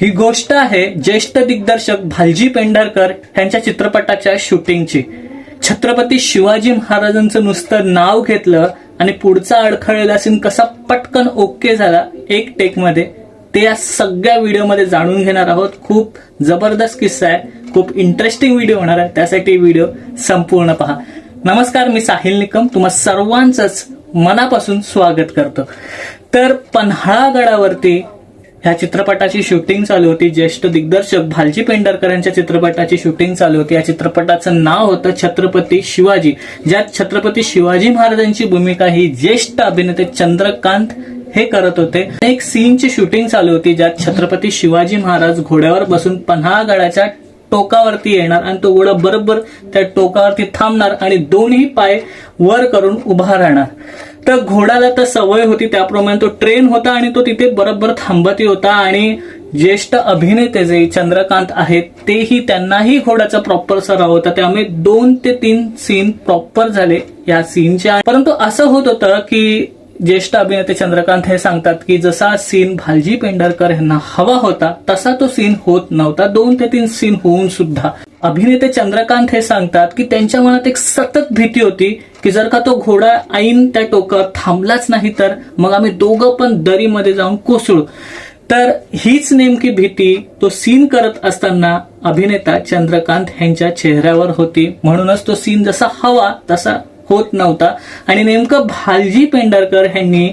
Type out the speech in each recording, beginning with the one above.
ही गोष्ट आहे ज्येष्ठ दिग्दर्शक भालजी पेंढारकर यांच्या चित्रपटाच्या शूटिंगची. छत्रपती शिवाजी महाराजांचं नुसतं नाव घेतलं आणि पुढचा अडखळलेला सीन कसा पटकन ओके झाला एक टेकमध्ये ते या सगळ्या व्हिडिओमध्ये जाणून घेणार आहोत. खूप जबरदस्त किस्सा आहे. खूप इंटरेस्टिंग व्हिडिओ होणार आहे. त्यासाठी व्हिडिओ संपूर्ण पहा. नमस्कार मी साहिल निकम. तुम्हा सर्वांचंच मनापासून स्वागत करतो. तर पन्हाळा गडावरती ह्या चित्रपटाची शूटिंग चालू होती. ज्येष्ठ दिग्दर्शक भालजी पेंडरकर यांच्या चित्रपटाची शूटिंग चालू होती. या चित्रपटाचं नाव होतं छत्रपती शिवाजी. ज्यात छत्रपती शिवाजी महाराजांची भूमिका ही ज्येष्ठ अभिनेते चंद्रकांत हे करत होते. एक सीनची शूटिंग चालू होती ज्यात छत्रपती शिवाजी महाराज घोड्यावर बसून पन्हाळगडाच्या टोकावरती येणार आणि तो घोडा बरोबर त्या टोकावरती थांबणार आणि दोन्ही पाय वर करून उभा राहणार. तर घोड्याला तर सवय होती त्याप्रमाणे तो ट्रेन होता आणि तो तिथे बरोबर थांबती होता. आणि ज्येष्ठ अभिनेते जे चंद्रकांत आहेत तेही त्यांनाही घोड्याचा प्रॉपर सराव होता. त्यामुळे दोन ते तीन सीन प्रॉपर झाले या सीनच्या परंतु असं होत होतं की ज्येष्ठ अभिनेते चंद्रकांत हे सांगतात की जसा सीन भालजी पेंढारकर यांना हवा होता तसा तो सीन होत नव्हता. दोन ते तीन सीन होऊन सुद्धा अभिनेते चंद्रकांत हे सांगतात की त्यांच्या मनात एक सतत भीती होती की जर का तो घोडा ऐन त्या टोकात थांबलाच नाही तर मग आम्ही दोघं पण दरीमध्ये जाऊन कोसळू. तर हीच नेमकी भीती तो सीन करत असताना अभिनेता चंद्रकांत यांच्या चेहऱ्यावर होती. म्हणूनच तो सीन जसा हवा तसा होत नव्हता. आणि नेमकं भालजी पेंढारकर यांनी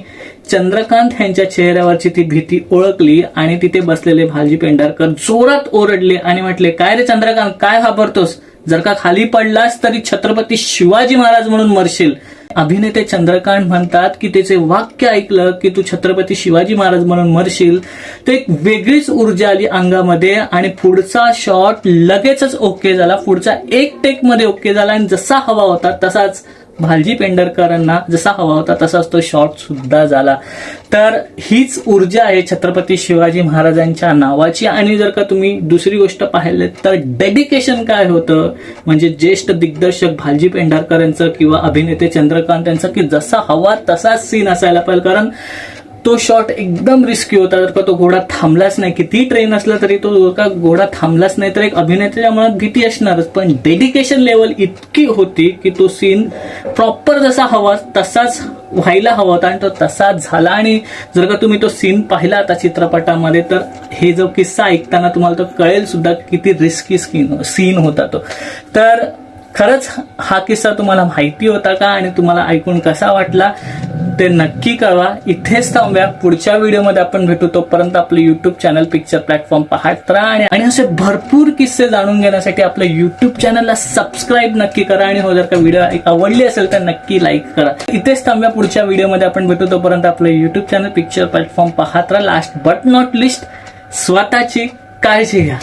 चंद्रकांत यांच्या चेहऱ्यावरची ती भीती ओळखली आणि तिथे बसलेले भालजी पेंढारकर जोरात ओरडले आणि म्हटले काय रे चंद्रकांत काय घाबरतोस? जर का खाली पडलास तरी छत्रपती शिवाजी महाराज म्हणून मरशील. अभिनेते चंद्रकांत म्हणतात की त्याचे वाक्य ऐकलं की तू छत्रपती शिवाजी महाराज म्हणून मरशील. तर एक वेगळीच ऊर्जा आली अंगामध्ये आणि पुढचा शॉट लगेचच ओके झाला. पुढचा एक टेकमध्ये ओके झाला आणि जसा हवा होता तसाच भालजी पेंढारकरांना जसा हवा होता तसाच तो शॉट सुद्धा झाला. तर हीच ऊर्जा आहे छत्रपती शिवाजी महाराजांच्या नावाची. आणि जर का तुम्ही दुसरी गोष्ट पाहिली तर डेडिकेशन काय होतं? म्हणजे ज्येष्ठ दिग्दर्शक भालजी पेंढारकरांचं किंवा अभिनेते चंद्रकांत यांचं की जसा हवा तसाच सीन असायला पाहिजे. कारण तो शॉट एकदम रिस्की होता जर का तो घोडा थांबलाच नाही. किती ट्रेन असला तरी तो जर का घोडा थांबलाच नाही तर एक अभिनेत्याच्या मनात भीती असणारच. पण डेडिकेशन लेवल इतकी होती की तो सीन प्रॉपर जसा हवा तसाच व्हायला हवा होता आणि तो तसाच झाला. आणि जर का तुम्ही तो सीन पाहिला आता चित्रपटामध्ये तर हे जो किस्सा ऐकताना तुम्हाला तो कळेल सुद्धा किती रिस्की स्कीन सीन होता तो. तर खरंच हा किस्सा तुम्हाला माहिती होता का? आणि तुम्हाला ऐकून कसा वाटला? ते नक्की कळवा. इथेच थांबूया. पुढच्या व्हिडिओमध्ये आपण भेटू. तोपर्यंत आपलं युट्यूब चॅनल पिक्चर प्लॅटफॉर्म पाहत राहा आणि असे भरपूर किस्से जाणून घेण्यासाठी आपलं युट्यूब चॅनलला सबस्क्राईब नक्की करा आणि हो जर का व्हिडिओ आवडली असेल तर नक्की लाईक करा. इथेच थांबूया. पुढच्या व्हिडिओमध्ये आपण भेटू. तोपर्यंत आपलं युट्यूब चॅनल पिक्चर प्लॅटफॉर्म पाहत राहा. लास्ट बट नॉट लिस्ट स्वतःची काळजी घ्या.